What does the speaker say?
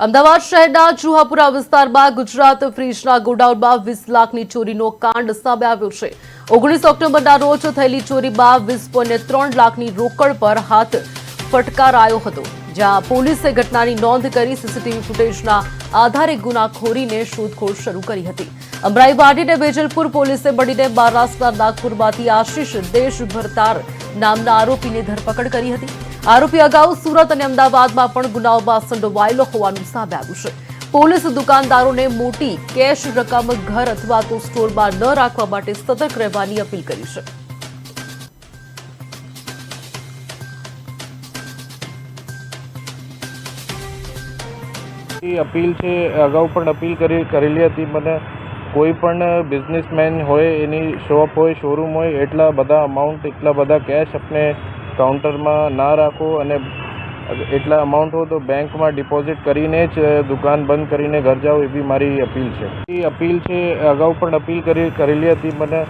અમદાવાદ શહેરના જુહાપુરા વિસ્તારમાં ગુજરાત ફ્રીજના ગોડાઉનમાં વીસ લાખની ચોરીનો કાંડ સામે આવ્યો છે. ઓગણીસ ઓક્ટોબરના રોજ થયેલી ચોરીમાં વીસ ત્રણ લાખની રોકડ પર હાથ ફટકારાયો હતો. જ્યાં પોલીસે ઘટનાની નોંધ કરી સીસીટીવી ફૂટેજના આધારે ગુનાખોરીને શોધખોળ શરૂ કરી હતી. અમરાઈવાડી અને વેજલપુર પોલીસે મળીને મહારાષ્ટ્રના નાગપુરમાંથી આશીષ દેશભરતાર નામના આરોપીની ધરપકડ કરી હતી. આરોપી અગાઉ સુરત અને અમદાવાદમાં પણ ગુનાઓમાં સંડોવાયેલો હોવાનું સામે આવ્યું છે. પોલીસ દુકાનદારોને મોટી કેશ રકમ ઘર અથવા તો સ્ટોરમાં ન રાખવા માટે સતર્ક રહેવાની અપીલ કરી છે. અપીલ છે, અગાઉ પણ અપીલ કરી, કરેલી હતી. મને કોઈ પણ બિઝનેસમેન હોય, એની શોપ હોય, શોરૂમ હોય, એટલા બધા અમાઉન્ટ એટલા બધા કેશ આપણે કાઉન્ટરમાં ના રાખો અને એટલા અમાઉન્ટ હોય તો બેંકમાં ડિપોઝિટ કરીને જ દુકાન બંધ કરીને ઘર જાઓ એવી મારી અપીલ છે. એ અપીલ છે, અગાઉ પણ અપીલ કરી, કરેલી હતી. મને